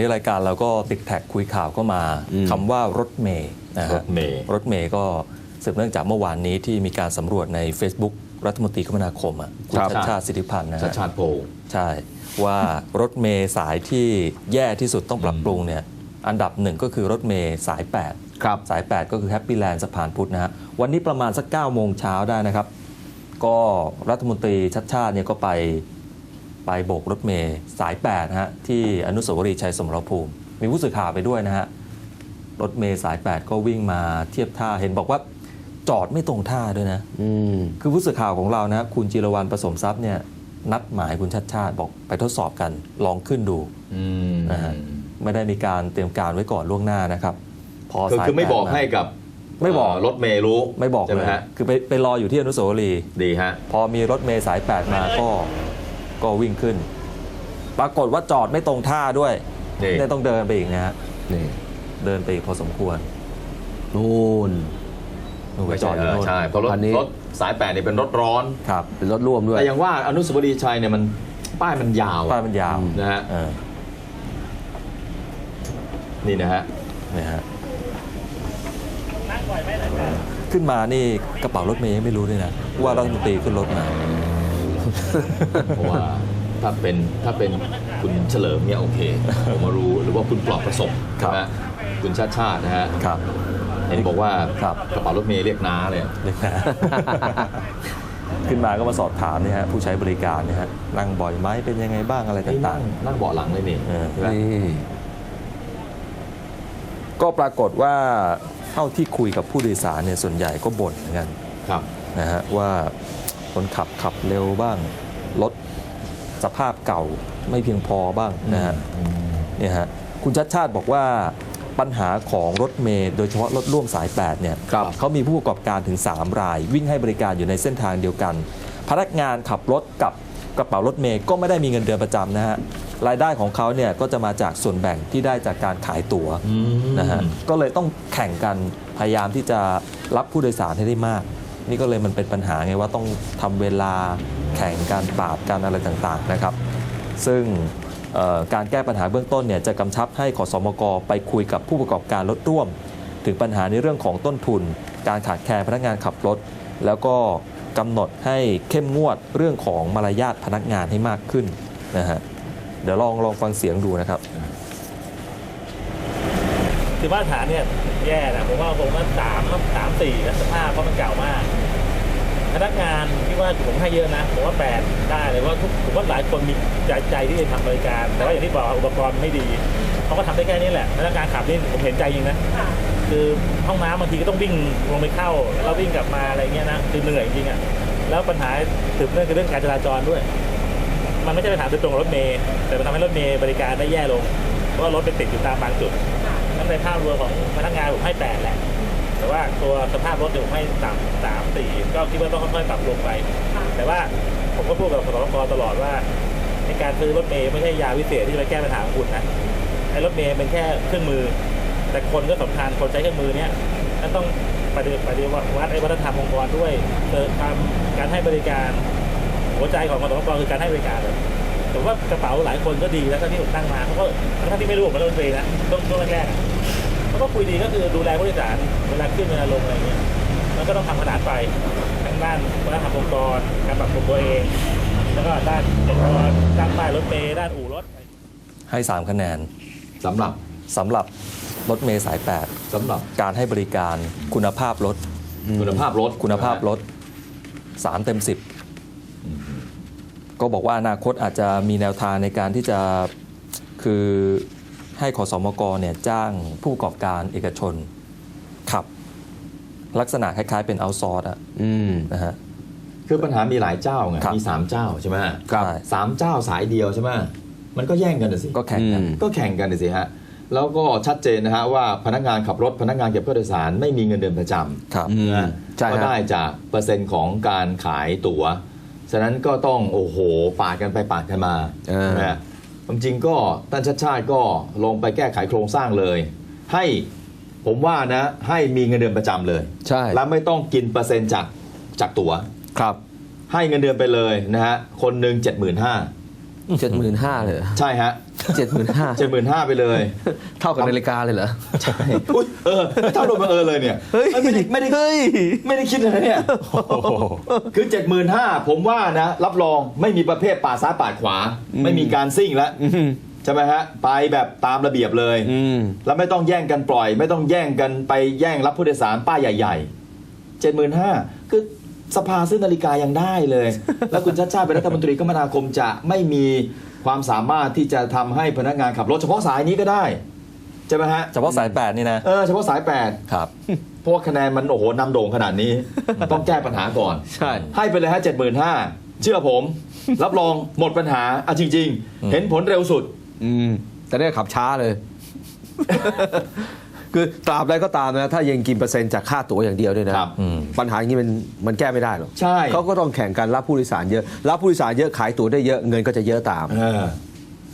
วันนี้รายการเราก็ติดแท็กคุยข่าวก็มาอืมคำว่ารถเมย์นะรฮะถเมย์รถเมย์ก็สืบเนื่องจากเมื่อวานนี้ที่มีการสำรวจใน Facebook รัฐมนตรีคมนาคมอะคุณครับชัดชาติสิทธิพันธ์นะชาฮะติชาติโพลใช่ ว่ารถเมย์สายที่แย่ที่สุดต้องปรับปรุงเนี่ยอันดับหนึ่งก็คือรถเมย์สาย 8 ครับ สาย 8 ก็คือแฮปปี้แลนด์สะพานพุทธนะฮะวันนี้ประมาณสัก9โมงเช้าได้นะครับ ก็รัฐมนตรีชัดชาติเนี่ยก็ไป ไปโบกรถเมย์สาย8นะฮะที่อนุสาวรีย์ชัยสมรภูมิ มีผู้สื่อข่าวไปด้วยนะฮะรถเมย์สาย 8 ก็วิ่งมาเทียบท่าเห็นบอกว่าจอดไม่ตรงท่าด้วยนะอืมคือผู้สื่อข่าวของเรานะฮะคุณจิรวรรณผสมทรัพย์เนี่ยนัดหมายคุณชัดชาติบอกไปทดสอบกันลองขึ้นดูอืมนะฮะไม่ได้มีการเตรียมการไว้ก่อนล่วงหน้านะครับ พอคือสายคือไม่แปดบอกมาให้กับไม่บอกเรถเมย์รู้ไม่บอกใช่เลไหมยฮะคือไปไปรออยู่ที่อนุสาวรีย์ดีฮะพอมีรถเมย์สาย 8 มาก็ ก็วิ่งขึ้น ปรากฏว่าจอดไม่ตรงท่าด้วยนี่เนี่ยต้องเดินไปอีกนะฮะนี่เดินไปอีกพอสมควรนู่น นู่นไปไม่จใช่อดอยู่เออโน่นใช่เพราะรถคันนี้ รถสายแปดเนี่ยเป็นรถร้อน ครับเป็นรถร่วมด้วย แต่ยังว่าอนุสาวรีย์ชัยเนี่ยมันป้ายมันยาวป้ายมันยาวนะฮะเออนี่นะฮะเนี่ยฮะขึ้นมานี่กระเป๋ารถเมย์ยังไม่รู้เลยนะว่ารัฐมนตรีขึ้นรถมา เพราะว่าถ้าเป็นถ้าเป็นคุณเฉลิมเนี่ยโอเคผมมารู้หรือว่าคุณปลอบประสบครับนะฮะคุณชาติชาตินะฮะครับเห็นบอกว่าครับกระเป๋ารถเมย์เรียกน้าเลยเด็กนะขึ้นมาก็มาสอบถามเนี่ยฮะผู้ใช้บริการเนี่ยฮะนั่งบ่อยไหมเป็นยังไงบ้างอะไรนี่ต่านั่งงนั่งเบาะหลังเลยนี่เออใช่ไหมนี่ๆก็ปรากฏว่าเท่าที่คุยกับผู้โดยสารเนี่ยส่วนใหญ่ก็บ่นเหมือนกันครับนะฮะว่า คนขับขับเร็วบ้าง รถสภาพเก่าไม่เพียงพอบ้างนะฮะเนี่ยฮะคุณชัดชาติบอกว่าปัญหาของรถเมย์โดยเฉพาะรถร่วมสาย 8 เนี่ยครับเขามีผู้ประกอบการถึง 3 ราย วิ่งให้บริการอยู่ในเส้นทางเดียวกัน พนักงานขับรถกับกระเป๋ารถเมย์ก็ไม่ได้มีเงินเดือนประจำนะฮะรายได้ของเขาเนี่ยก็จะมาจากส่วนแบ่งที่ได้จากการขายตั๋วนะฮะก็เลยต้องแข่งกันพยายามที่จะรับผู้โดยสารให้ได้มาก นี่ก็เลยมันเป็นปัญหาไงว่าต้องทำเวลาแข่งการปราบกันอะไรต่างๆนะครับ ซึ่งการแก้ปัญหาเบื้องต้นเนี่ยจะกำชับให้ขอสมกไปคุยกับผู้ประกอบการรถร่วม ถึงปัญหาในเรื่องของต้นทุน การขาดแคลนพนักงานขับรถ แล้วก็กำหนดให้เข้มงวดเรื่องของมารยาทพนักงานให้มากขึ้นนะฮะเดี๋ยวลองลองฟังเสียงดูนะครับคือมาตรฐานเนี่ยแย่นะผมว่าผมว่าสามสามสี่นะสภาพเพราะมันเก่ามาก พนักงานที่ว่าผมให้เยอะนะผมว่าแปดได้เลยว่าทุกผมว่าหลายคนมีใจใจที่จะทำบริการ แต่ว่าอย่างที่บอกอุปกรณ์ไม่ดีเขาก็ทำได้แค่นี้แหละพนักงานขับนี่ผมเห็นใจจริงนะคือห้องน้ำบางทีก็ต้องวิ่งลงไปเข้าแล้ววิ่งกลับมาอะไรเงี้ยนะคือเหนื่อยจริงอะแล้วปัญหาสืบเนื่องคือเรื่องการจราจรด้วย มันไม่ใช่ปัญหาโดยตรงกับรถเมย์แต่มันทำให้รถเมย์บริการได้แย่ลงเพราะว่ารถไปติดอยู่ตามบางจุดนั่นในภาพรวมของพนักงานผมให้แปดแหละ แต่ว่าตัวสภาพรถเนี่ยผมให้สามสามสี่ก็คิดว่าต้องค่อยๆปรับลงไป แต่ว่าผมก็พูดกับสตกตลอดว่าในการซื้อรถเมย์ไม่ใช่ยาวิเศษที่จะไปแก้ปัญหาของคุณนะไอ้รถเมย์เป็นแค่เครื่องมือ แต่คนก็สำคัญคนใช้เครื่องมือเนี้ยนั่นต้องปฏิบัติปฏิวัติไอ้วัฒนธรรมองค์กรด้วยเกิดความการให้บริการ หัวใจของกสทกคือการให้บริการเลยผมว่ากระเป๋าหลายคนก็ดีแล้วก็ที่ผมตั้งมาเขาก็ทั้งที่ไม่รู้ผมเป็นรถเมย์นะช่วงช่วงแรกๆอะ เขาก็คุยดีก็คือดูแลผู้โดยสารเวลาขึ้นเวลาลงอะไรเงี้ยมันก็ต้องทำขนาดไปทั้งด้านวัฒนธรรมองค์กรการปรับปรุงตัวเอง แล้วก็ด้านองค์กรด้านป้ายรถเมย์ด้านอู่รถ ให้ 3 คะแนนสำหรับสำหรับรถเมย์สาย สำหรับ8 การให้บริการคุณภาพรถ คุณภาพรถคุณภาพรถ 3 เต็ม 10 ก็บอกว่าอนาคตอาจจะมีแนวทางในการที่จะคือ ให้ขอสมกเนี่ยจ้างผู้ประกอบการเอกชนขับ ลักษณะคล้ายๆ เป็นเอาซอร์อะอืมนะฮะคือปัญหามีหลายเจ้าไงครับมีสามเจ้าใช่ไหมครับสามเจ้าสายเดียวใช่ไหมมันก็แย่งกันน่ะสิก็แข่งกันอืมก็แข่งกันน่ะสิฮะแล้วก็ชัดเจนนะฮะว่าพนักงานขับรถพนักงานเก็บผู้โดยสารไม่มีเงินเดือนประจำครับอืมนะใช่ก็ฮะได้จากเปอร์เซ็นต์ของการขายตั๋วฉะนั้นก็ต้องโอ้โหปาดกันไปปาดกันมาเออนะฮะ ความจริงก็ท่านชัดชาติก็ลงไปแก้ไขโครงสร้างเลย ให้ผมว่านะให้มีเงินเดือนประจำเลย ใช่ แล้วไม่ต้องกินเปอร์เซ็นต์จากจากตั๋ว ครับ ให้เงินเดือนไปเลยนะฮะคนหนึ่งเจ็ดหมื่นห้า เจ็ดหมื่นห้าเลยเหรอใช่ฮะเจ็ดหมื่นห้าเจ็ดหมื่นห้าไปเลย เท่ากับนาฬิกาเลยเหรอ ใช่อุ๊ยเออเท่าโดนบังเอิญเลยเนี่ยเฮ้ยไม่ได้ไม่ได้เฮ้ยไม่ได้คิดเลยเนี่ยคือเจ็ดหมื่นห้าผมว่านะ รับรองไม่มีประเภทปาดซ้ายปาดขวา ไม่มีการซิ่งแล้วอืมใช่ไหมฮะ ไปแบบตามระเบียบเลยอืมแล้วไม่ต้องแย่งกันปล่อย ไม่ต้องแย่งกันไปแย่งรับผู้โดยสารป้ายใหญ่ๆเจ็ดหมื่นห้าคือ สภาซื้อนาฬิกายังได้เลย แล้วคุณชาติชาติเป็นรัฐมนตรีคมนาคมจะไม่มีความสามารถที่จะทำให้พนักงานขับรถเฉพาะสายนี้ก็ได้ใช่ไหมฮะเฉพาะสายแปดนี่นะเออเฉพาะสายแปดครับ เพราะว่าคะแนนมันโอ้โหนำโด่งขนาดนี้ ต้องแก้ปัญหาก่อน ใช่ ให้ไปเลยฮะเจ็ดหมื่นห้าเชื่อผม รับรองหมดปัญหาอะจริง ๆ เห็นผลเร็วสุด อืมแต่เนี่ยขับช้าเลย คือตราบใดก็ตามนะถ้ายังกินเปอร์เซ็นต์จากค่าตั๋วอย่างเดียวด้วยนะครับ อืม ปัญหาอย่างนี้มันมันแก้ไม่ได้หรอกใช่ เขาก็ต้องแข่งกันรับผู้โดยสารเยอะ รับผู้โดยสารเยอะขายตั๋วได้เยอะเงินก็จะเยอะตาม เออ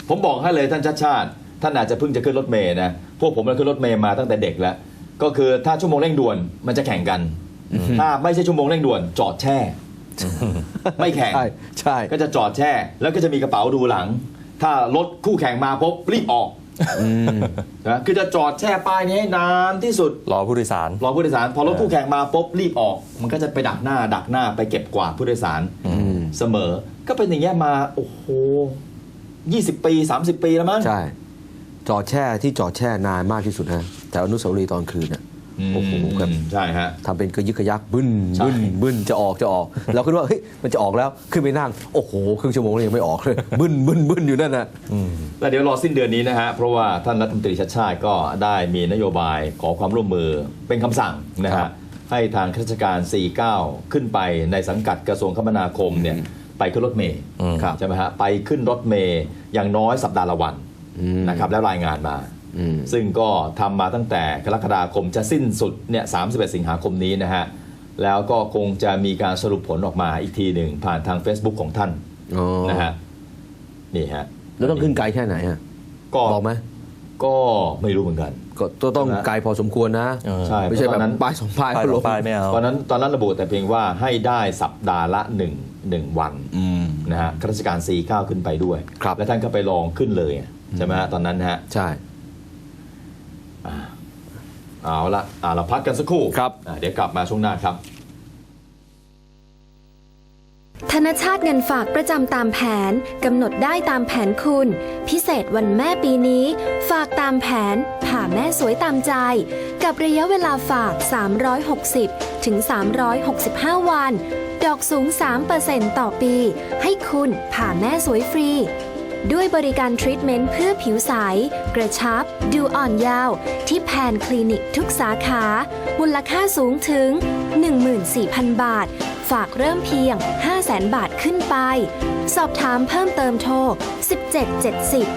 ผมบอกให้เลยท่านชาติชาติ ท่านอาจจะเพิ่งจะขึ้นรถเมย์นะ พวกผมเราขึ้นรถเมย์มาตั้งแต่เด็กแล้ว ก็คือถ้าชั่วโมงเร่งด่วนมันจะแข่งกัน ถ้าไม่ใช่ชั่วโมงเร่งด่วนจอดแช่ ไม่แข่ง ใช่ใช่ ก็จะจอดแช่ แล้วก็จะมีกระเป๋าดูหลัง ถ้ารถคู่แข่งมาปุ๊บรีบออกอืม นะคือจะจอดแช่ป้ายนี้ให้นานที่สุด รอผู้โดยสาร รอผู้โดยสาร พอรถคู่แข่งมาปุ๊บรีบออก มันก็จะไปดักหน้า ดักหน้าไปเก็บกวาดผู้โดยสารอืมเสมอ ก็เป็นอย่างเงี้ยมาโอ้โหยี่สิบปีสามสิบปีแล้วมั้งใช่ จอดแช่ที่จอดแช่นานมากที่สุดนะแต่อนุสาวรีย์ตอนคืนน่ะ โอ้โหครับใช่ฮะทำเป็นกระยึกกระยักบึ้นใช่บึ้นบึ้นจะออกจะออกเราคิดว่าเฮ้ยมันจะออกแล้วขึ้นไปนั่งโอ้โหครึ่งชั่วโมงแล้วยังไม่ออกเลยบึ้นบึ้นบึ้นอยู่นั่นนะแล้วเดี๋ยวรอสิ้นเดือนนี้นะฮะเพราะว่าท่านรัฐมนตรีชัดชาติก็ได้มีนโยบายขอความร่วมมือเป็นคำสั่งนะครัฮะบให้ทางข้าราชการ 49 ขึ้นไปในสังกัดกระทรวงคมนาคมเนี่ยไปขึ้นรถเมย์อืมใช่ไหมฮะไปขึ้นรถเมย์อย่างน้อยสัปดาห์ละวันอืมนะครับแล้วรายงานมาอืม ซึ่งก็ทำมาตั้งแต่กรกฎาคมจะสิ้นสุดเนี่ย31 สิงหาคมนี้นะฮะ แล้วก็คงจะมีการสรุปผลออกมาอีกทีหนึ่งผ่านทาง Facebook ของท่านอ๋อนะฮะ นี่ฮะ แล้วต้องขึ้นไกลแค่ไหนอะก็บอกไหมก็ไม่รู้เหมือนกัน ก็ต้องต้องนะไกลพอสมควรนะเออใช่ไม่ใช่เพแบราะตบอนนั้นป้ายสองป้ายป้ายก็ต่ลองป้ายไม่เอาตอนนั้นตอนนั้นระบุแต่เพียงว่าให้ได้สัปดาห์ละ1งวันอืมนะฮะข้าราชการ 49 ขึ้นไปด้วยครับและท่านก็ไปลองขึ้นเลยใช่ไหมฮะตอนนั้นนะฮะ ใช่ เอาละอ่าเราพักกันสักครู่ครับอ่าเดี๋ยวกลับมาช่วงหน้าครับ ธนชาติเงินฝากประจำตามแผนกำหนดได้ตามแผนคุณ พิเศษวันแม่ปีนี้ ฝากตามแผนผ่าแม่สวยตามใจ กับระยะเวลาฝาก 360 ถึง 365 วัน ดอกสูง 3%ต่อปี ให้คุณผ่าแม่สวยฟรี ด้วยบริการทรีทเมนต์เพื่อผิวใส กระชับ ดูอ่อนเยาว์ที่แพนคลินิกทุกสาขา มูลค่าสูงถึง 14,000 บาท ฝากเริ่มเพียง 500,000 บาทขึ้นไป สอบถามเพิ่มเติมโทร 1770